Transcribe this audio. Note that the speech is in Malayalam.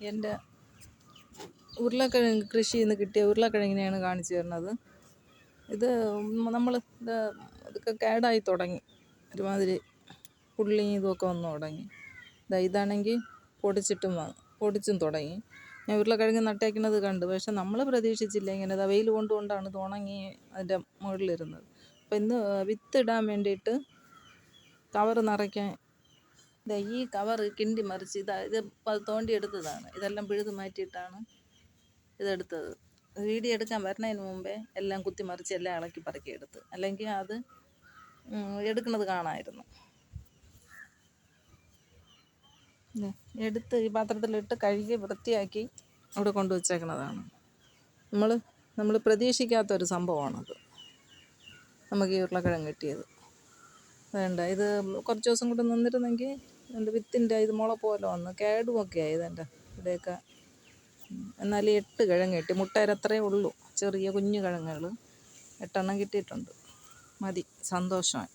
എന്റെ ഉരുളക്കിഴങ്ങ് കൃഷിയിൽ നിന്ന് കിട്ടിയ ഉരുളക്കിഴങ്ങിനെയാണ് കാണിച്ചു തരുന്നത്. ഇത് നമ്മൾ ഇത് ഇതൊക്കെ കേടായി തുടങ്ങി. ഒരുമാതിരി പുള്ളിയും ഇതുമൊക്കെ വന്നു തുടങ്ങി. ദാ ഇതാണെങ്കിൽ പൊടിച്ചിട്ടും പൊടിച്ചും തുടങ്ങി. ഞാൻ ഉരുളക്കിഴങ്ങ് നട്ടേക്കുന്നത് കണ്ടു. പക്ഷെ നമ്മൾ പ്രതീക്ഷിച്ചില്ല ഇങ്ങനെ. ദാ വെയിൽ കൊണ്ടുകൊണ്ടാണ് ഇത് ഉണങ്ങി അതിന്റെ മുകളിലിരുന്നത്. അപ്പം ഇന്ന് വിത്തിടാൻ വേണ്ടിയിട്ട് കവറ് നിറയ്ക്കാൻ ദാ ഈ കവർ കിണ്ടി മറിച്ച് ഇതാ ഇത് തോണ്ടി എടുത്തതാണ്. ഇതെല്ലാം പിഴുത് മാറ്റിയിട്ടാണ് ഇതെടുത്തത്. വീഡിയോ എടുക്കാൻ വരുന്നതിന് മുമ്പേ എല്ലാം കുത്തി മറിച്ച് എല്ലാം ഇളക്കി പറക്കി എടുത്ത്. അല്ലെങ്കിൽ അത് എടുക്കുന്നത് കാണാമായിരുന്നു എടുത്ത് ഈ പാത്രത്തിലിട്ട് കഴുകി വൃത്തിയാക്കി അവിടെ കൊണ്ടുവച്ചേക്കുന്നതാണ് നമ്മൾ നമ്മൾ നമ്മൾ പ്രതീക്ഷിക്കാത്തൊരു സംഭവമാണത്. നമുക്ക് ഈ ഉരുളക്കിഴങ്ങ് കിട്ടിയത്. വേണ്ട ഇത് കുറച്ച് ദിവസം കൂടെ നിന്നിരുന്നെങ്കിൽ എന്റെ വിത്തിന്റെ ഇത് മുള പോലെ വന്ന്. കേടുമൊക്കെ ആയി ഇതെന്റെ ഇവിടെയൊക്കെ. എന്നാൽ എട്ട് കിഴങ്ങ് കിട്ടി. മുട്ടയുടെ അത്രയേ ഉള്ളൂ. ചെറിയ കുഞ്ഞു കിഴങ്ങുകൾ. എട്ടെണ്ണം കിട്ടിയിട്ടുണ്ട്. മതി. സന്തോഷമായി.